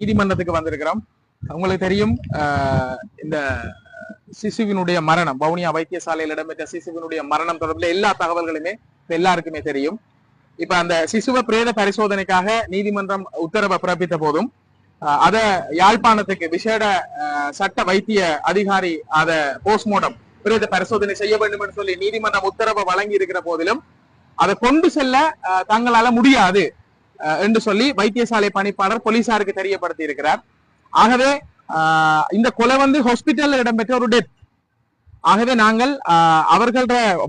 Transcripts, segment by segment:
நீதிமன்றத்துக்கு வந்திருக்கிறோம். உங்களுக்கு தெரியும் ஆஹ், இந்த சிசுவினுடைய மரணம் வவுனியா வைத்தியசாலையில் இடம்பெற்ற சிசுவினுடைய மரணம் தொடர்பில் எல்லா தகவல்களுமே இப்ப எல்லாருக்குமே தெரியும். இப்ப அந்த சிசுவ பிரேத பரிசோதனைக்காக நீதிமன்றம் உத்தரவை பிறப்பித்த போதும் ஆஹ், அத யாழ்ப்பாணத்துக்கு விசேட ஆஹ், சட்ட வைத்திய அதிகாரி அத போஸ்ட்மார்டம் பிரேத பரிசோதனை செய்ய வேண்டும் என்று சொல்லி நீதிமன்றம் உத்தரவை வழங்கி இருக்கிற போதிலும் அதை கொண்டு செல்ல தங்களால முடியாது. என்று சொல்லி வைத்தியசாலை பணிப்பாளர் போலீசாருக்கு தெரியப்படுத்தி இருக்கிறார் ஆகவே ஆஹ், இந்த கொலை வந்து ஹாஸ்பிட்டல்ல இடம்பெற்ற ஒரு டெத். ஆகவே நாங்கள் ஆஹ், அவர்கள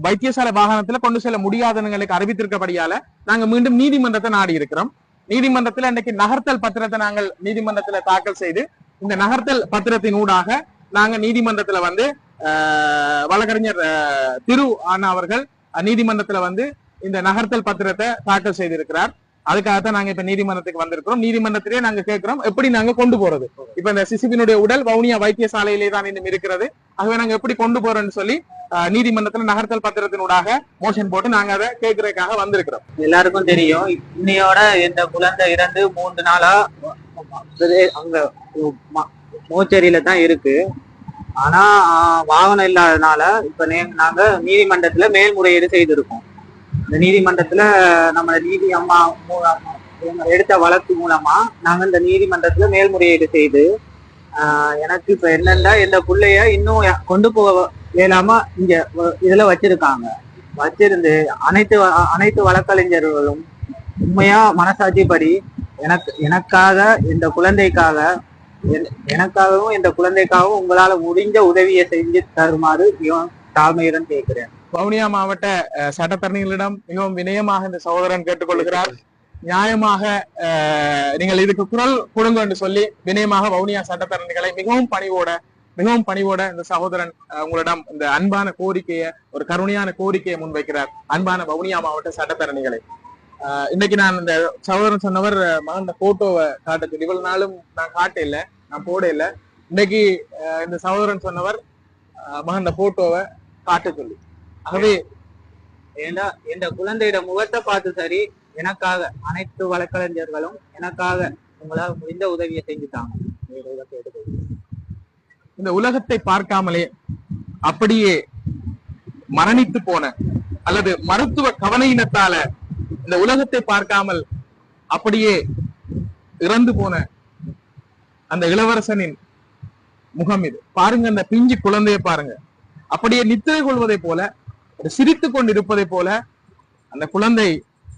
வைத்தியசாலை வாகனத்துல கொண்டு செல்ல முடியாதவங்களுக்கு அறிவித்திருக்கபடியால நாங்க மீண்டும் நீதிமன்றத்தை நாடி இருக்கிறோம் நீதிமன்றத்தில் இன்னைக்கு நகர்த்தல் பத்திரத்தை நாங்கள் நீதிமன்றத்துல தாக்கல் செய்து இந்த நகர்த்தல் பத்திரத்தின் ஊடாக நாங்க நீதிமன்றத்துல வந்து ஆஹ், வழக்கறிஞர் திரு அண்ணா அவர்கள் நீதிமன்றத்தில் நீதிமன்றத்துல வந்து இந்த நகர்த்தல் பத்திரத்தை தாக்கல் செய்திருக்கிறார். அதுக்காகத்தான் நாங்க இப்ப நீதிமன்றத்துக்கு வந்திருக்கிறோம். நீதிமன்றத்திலே நாங்க கேட்கிறோம் எப்படி நாங்க கொண்டு போறது? இப்ப இந்த சிசிபினுடைய உடல் வவுனியா வைத்தியசாலையிலே தான் இன்னும் இருக்கிறது. ஆகவே நாங்க எப்படி கொண்டு போறோம்னு சொல்லி நீதிமன்றத்துல நகர்த்தல் பத்திரத்தினூடாக மோஷன் போட்டு நாங்க அதை கேட்கறதுக்காக வந்திருக்கிறோம். எல்லாருக்கும் தெரியும் இன்னையோட இந்த குழந்தை இறந்து மூன்று நாளா அங்க மோச்சேரியில தான் இருக்கு. ஆனா வாகனம் இல்லாதனால இப்ப நாங்க நீதிமன்றத்துல மேல்முறையீடு செய்திருக்கோம். இந்த நீதிமன்றத்துல நம்ம நீதி அம்மா எடுத்த வழக்கு மூலமா நாங்க இந்த நீதிமன்றத்துல மேல்முறையீடு செய்து எனக்கு இப்ப என்னன்னா இந்த பிள்ளைய இன்னும் கொண்டு போக இயலாம இங்க இதுல வச்சிருக்காங்க. வச்சிருந்து அனைத்து அனைத்து வழக்கறிஞர்களும் உண்மையா மனசாட்சிப்படி எனக்கு எனக்காக இந்த குழந்தைக்காக என்- எனக்காகவும் இந்த குழந்தைக்காகவும் உங்களால முடிஞ்ச உதவியை செஞ்சு தருமாறு இவன் தாழ்மையுடன் கேட்கிறேன் வவுனியா மாவட்ட சட்டத்தரணிகளிடம் மிகவும் வினயமாக இந்த சகோதரன் கேட்டுக்கொள்கிறார். நியாயமாக நீங்கள் இதுக்கு குரல் கொடுங்க என்று சொல்லி வினயமாக வவுனியா சட்டத்தரணிகளை மிகவும் பணிவோட மிகவும் பணிவோட இந்த சகோதரன் உங்களிடம் இந்த அன்பான கோரிக்கையை ஒரு கருணையான கோரிக்கையை முன்வைக்கிறார். அன்பான வவுனியா மாவட்ட சட்டத்தரணிகளை. இன்னைக்கு நான் இந்த சகோதரன் சொன்னவர் மகன் போட்டோவை காட்ட இவ்வளவு நாளும் நான் காட்ட இல்லை நான் போட இல்ல இன்னைக்கு இந்த சகோதரன் சொன்னவர் மகன் போட்டோவை காட்ட சொல்லி. ஆகவே ஏண்டா இந்த குழந்தையோட முகத்தை பார்த்து சரி எனக்காக அனைத்து வழக்கறிஞர்களும் எனக்காக உங்களால் முடிந்த உதவியை செஞ்சுட்டாங்க. இந்த உலகத்தை பார்க்காமலே அப்படியே மரணித்து போன அல்லது மருத்துவ கவனையினத்தால இந்த உலகத்தை பார்க்காமல் அப்படியே இறந்து போன அந்த இளவரசனின் முகம் இது. பாருங்க அந்த பிஞ்சு குழந்தையை பாருங்க. அப்படியே நித்திரை கொள்வதை போல சிரித்து கொண்டிருப்பதை போல அந்த குழந்தை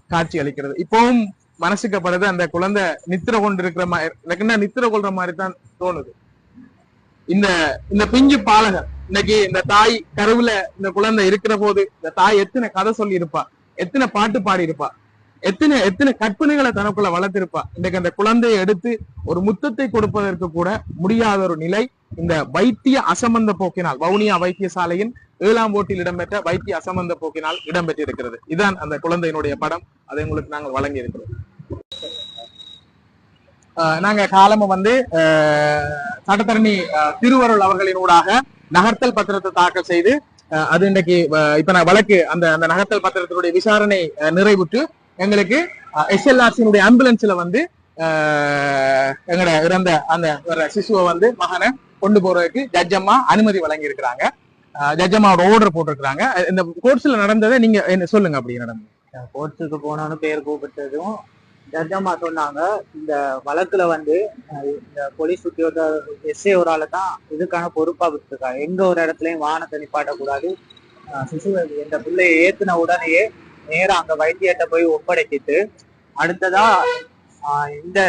காட்சி அளிக்கிறது. இப்பவும் மனசுக்கப்படுது அந்த குழந்தை நித்திர கொண்டு இருக்கிற மாதிரி நித்திர கொள்ற மாதிரி தான் தோணுது. இந்த இந்த பிஞ்சு பாலகர் இன்னைக்கு இந்த தாய் கருவுல இந்த குழந்தை இருக்கிற போது இந்த தாய் எத்தனை கதை சொல்லி இருப்பா எத்தனை பாட்டு பாடி இருப்பா எத்தனை எத்தனை கற்பனைகளை தனக்குள்ள வளர்த்திருப்பா இன்னைக்கு அந்த குழந்தையை எடுத்து ஒரு முத்தத்தை கொடுப்பதற்கு கூட முடியாத ஒரு நிலை இந்த வைத்திய அசமந்த போக்கினால் வவுனியா வைத்தியசாலையின் ஏழாம் ஓட்டில் இடம்பெற்ற வைத்திய அசமந்த போக்கினால் இடம்பெற்றிருக்கிறது. இதான் அந்த குழந்தையினுடைய படம். அதை உங்களுக்கு நாங்கள் வழங்கி இருக்கிறோம் ஆஹ் நாங்க காலமும் வந்து ஆஹ் சட்டத்தரணி ஆஹ் திருவருள் அவர்களினூடாக நகர்த்தல் பத்திரத்தை தாக்கல் செய்து அது இன்றைக்கு இப்ப நான் வழக்கு அந்த அந்த நகர்த்தல் பத்திரத்தினுடைய விசாரணை ஆஹ் நிறைவுற்று எங்களுக்கு எஸ்எல்ஆர்சியினுடைய ஆம்புலன்ஸ்ல வந்து ஆஹ் எங்கட இறந்த அந்த சிசுவை வந்து மகனை கொண்டு போறதுக்கு ஜட்ஜம்மா அனுமதி வழங்கி இருக்கிறாங்க ஜட்ஜம்மாவோட ஓர்டர் போட்டிருக்கிறாங்க. இந்த கோர்ட்ஸ்ல நடந்ததை நீங்க என்ன சொல்லுங்க அப்படி நடந்தது? கோர்ட்ஸுக்கு போனோன்னு பேர் கூப்பிட்டதும் ஜட்ஜம்மா சொன்னாங்க இந்த வழக்குல வந்து இந்த போலீஸ் உத்தியோக எஸ்ஏ ஒரு ஆளை தான் இதுக்கான பொறுப்பா விட்டுருக்காங்க எங்க ஒரு இடத்துலயும் வாகனத்தை நிப்பாட்டக்கூடாது. அஹ், சிசு இந்த பிள்ளையை ஏத்துன உடனேயே நேரம் அங்க வைத்தியத்தை போய் ஒப்படைச்சிட்டு அடுத்ததா இந்த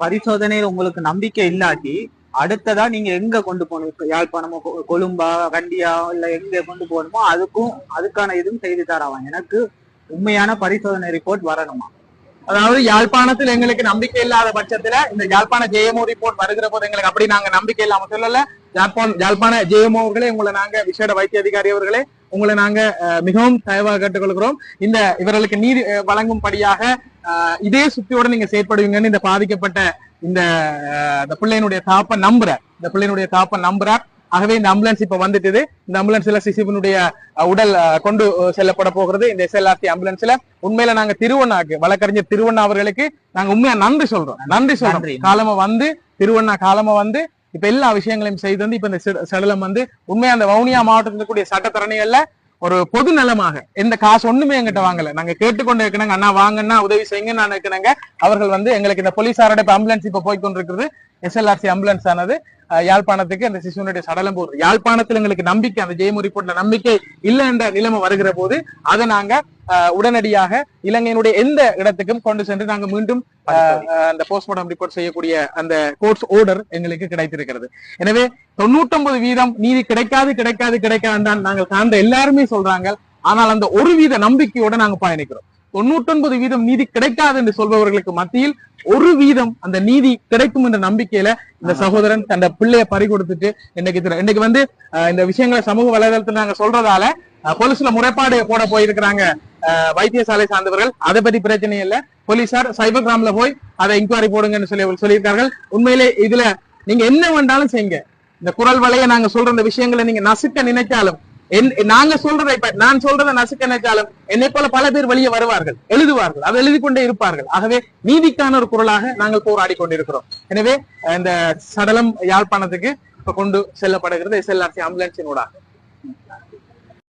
பரிசோதனையில் உங்களுக்கு நம்பிக்கை இல்லாட்டி அடுத்ததா நீங்க எங்க கொண்டு போகணும்? யாழ்ப்பாணமோ கொ- கொழும்பா கண்டியா இல்ல எங்க கொண்டு போகணுமோ அதுக்கும் அதுக்கான இதுவும் செய்து தராவாங்க. எனக்கு உண்மையான பரிசோதனை ரிப்போர்ட் வரணுமா? அதாவது யாழ்ப்பாணத்தில் எங்களுக்கு நம்பிக்கை இல்லாத பட்சத்துல இந்த யாழ்ப்பாண ஜெயமோ ரிப்போர்ட் வருகிற போது எங்களுக்கு அப்படி நாங்க நம்பிக்கை இல்லாம சொல்லல. யாழ்ப்பாண யாழ்ப்பாண ஜெயமோ அவர்களே உங்களை நாங்க விசேட வைத்திய அதிகாரி அவர்களே உங்களை நாங்க மிகவும் தயவாக கேட்டுக்கொள்கிறோம். இந்த இவர்களுக்கு நீதி வழங்கும்படியாக இதே சுத்தியோட நீங்க செயற்படுவீங்கன்னு இந்த பாதிக்கப்பட்ட இந்த இந்த பிள்ளையினுடைய தாப்ப நம்புறார். இந்த பிள்ளையினுடைய தாப்ப நம்புறார். ஆகவே இந்த ஆம்புலன்ஸ் இப்ப வந்துட்டுது. இந்த ஆம்புலன்ஸ்ல சிசுவினுடைய அஹ், உடல் கொண்டு செல்லப்பட போகிறது. இந்த எஸ்எல்ஆர்டி ஆம்புலன்ஸ்ல உண்மையில நாங்க திருவண்ணாக்கு வழக்கறிஞர் திருவண்ணா அவர்களுக்கு நாங்க உண்மையா நன்றி சொல்றோம். நன்றி சொல்றோம். காலமா வந்து திருவண்ணா காலமா வந்து இப்ப எல்லா விஷயங்களையும் செய்து வந்து இப்ப இந்த சிட- சடலம் வந்து உண்மையா அந்த வவுனியா மாவட்டத்தில் இருக்கக்கூடிய சட்டத்தரணிகள்ல ஒரு பொது நலமாக. எந்த காசு ஒண்ணுமே எங்கிட்ட வாங்கல. நாங்க கேட்டுக்கொண்டு இருக்கணுங்க. அண்ணா வாங்கன்னா உதவி செய்யுங்க நான் இருக்கணுங்க அவர்கள் வந்து எங்களுக்கு இந்த போலீசாரோட இப்ப ஆம்புலன்ஸ் இப்ப போய் கொண்டிருக்கிறது. எஸ்எல்ஆர்சி ஆம்புலன்ஸ் ஆனது யாழ்ப்பாணத்துக்கு அந்த சிசுவனுடைய சடலம் போகுது. யாழ்ப்பாணத்தில் எங்களுக்கு நம்பிக்கை அந்த ஜெயமு ரிப்போர்ட்ல நம்பிக்கை இல்லை என்ற நிலைமை வருகிற போது அதை நாங்க உடனடியாக இலங்கையினுடைய எந்த இடத்துக்கும் கொண்டு சென்று நாங்க மீண்டும் அந்த போஸ்ட்மார்டம் ரிப்போர்ட் செய்யக்கூடிய அந்த கோர்ட்ஸ் ஆர்டர் எங்களுக்கு கிடைத்திருக்கிறது. எனவே தொண்ணூத்தொன்பது வீதம் நீதி கிடைக்காது கிடைக்காது கிடைக்காது தான் நாங்கள் சார்ந்த எல்லாருமே சொல்றாங்க. ஆனால் அந்த ஒரு வீத நம்பிக்கையோட நாங்க பயணிக்கிறோம். தொண்ணூத்தொன்பது வீதம் நீதி கிடைக்காது என்று சொல்பவர்களுக்கு மத்தியில் ஒரு வீதம் அந்த நீதி கிடைக்கும் என்ற நம்பிக்கையில இந்த சகோதரன் தன் பிள்ளைய பறி கொடுத்துட்டு இன்னைக்கு இன்னைக்கு வந்து இந்த விஷயங்களை சமூக வலைதளத்துல நாங்க சொல்றதால போலீஸ்ல முறைப்பாடு போட போயிருக்கிறாங்க. வைத்தியசாலை சார்ந்தவர்கள் அதை பத்தி பிரச்சனை இல்ல. போலீசார் சைபர் கிராம்ல போய் அதை இன்கொயரி போடுங்கன்னு சொல்லி சொல்லியிருக்கார்கள். உண்மையிலே இதுல நீங்க என்ன வேண்டாலும் செய்யுங்க. இந்த குரல் வலைய நாங்க சொல்ற இந்த விஷயங்களை நீங்க நசுக்க நினைச்சாலும் என்- நாங்க சொல்றதை இப்ப நான் சொல்றதை நசுக்க நினைச்சாலும் என்னை போல பல பேர் வெளியே வருவார்கள் எழுதுவார்கள் அதை எழுதி கொண்டே இருப்பார்கள். ஆகவே நீதிக்கான ஒரு குரலாக நாங்கள் போராடி கொண்டிருக்கிறோம். எனவே இந்த சடலம் யாழ்ப்பாணத்துக்கு இப்ப கொண்டு செல்லப்படுகிறது. எஸ்எல்ஆர்சி ஆம்புலன்ஸினூடாக